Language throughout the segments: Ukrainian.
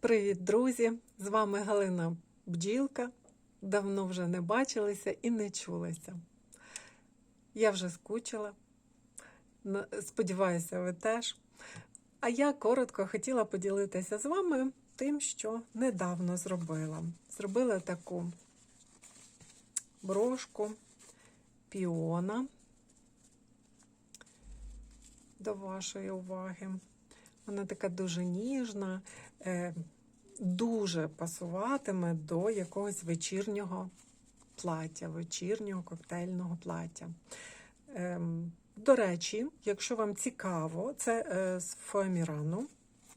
Привіт, друзі! З вами Галина Бджілка. Давно вже не бачилися і не чулися. Я вже скучила. Сподіваюся, ви теж. А я коротко хотіла поділитися з вами тим, що недавно зробила. Зробила таку брошку піона до вашої уваги. Вона така дуже ніжна, е, дуже пасуватиме до якогось вечірнього плаття, вечірнього коктейльного плаття. Ем, До речі, якщо вам цікаво, це е, з фоамірану,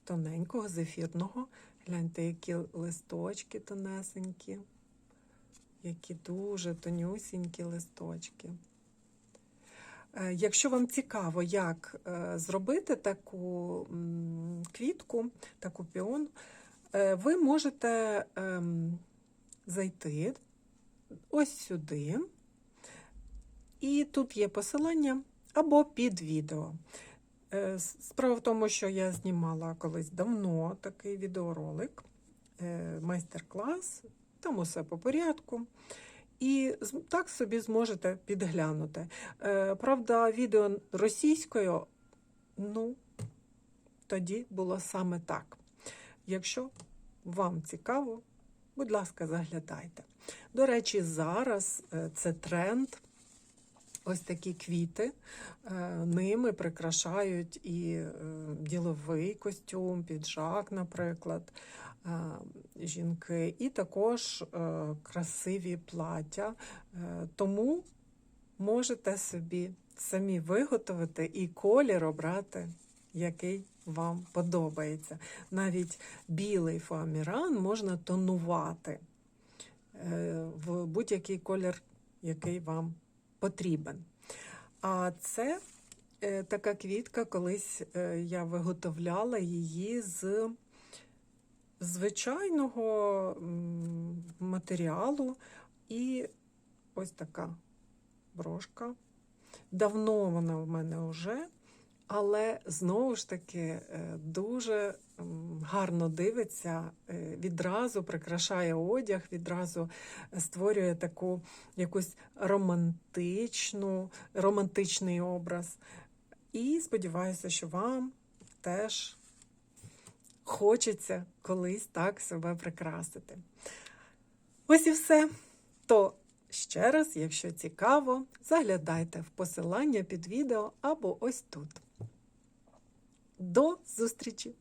тоненького, зефірного. Гляньте, які листочки тонесенькі, які дуже тонюсінькі листочки. Е, Якщо вам цікаво, як е, зробити таку квітку, таку піон, е, ви можете ем, зайти ось сюди, і тут є посилання або під відео. Справа в тому, що я знімала колись давно такий відеоролик, майстер-клас, там усе по порядку. І так собі зможете підглянути. Е, Правда, відео російською, ну, тоді було саме так. Якщо вам цікаво, будь ласка, заглядайте. До речі, зараз е, це тренд. Ось такі квіти. Е, Ними прикрашають і діловий костюм, піджак, наприклад, жінки, і також е, красиві плаття. Е, Тому можете собі самі виготовити і колір обрати, який вам подобається. Навіть білий фоаміран можна тонувати е, в будь-який колір, який вам потрібен. А це е, така квітка, колись е, я виготовляла її з звичайного матеріалу. І ось така брошка. Давно вона в мене вже, але знову ж таки е, дуже гарно дивиться, е, відразу прикрашає одяг, відразу створює таку якусь романтичну, романтичний образ. І сподіваюся, що вам теж хочеться колись так себе прикрасити. Ось і все. То ще раз, якщо цікаво, заглядайте в посилання під відео або ось тут. До зустрічі!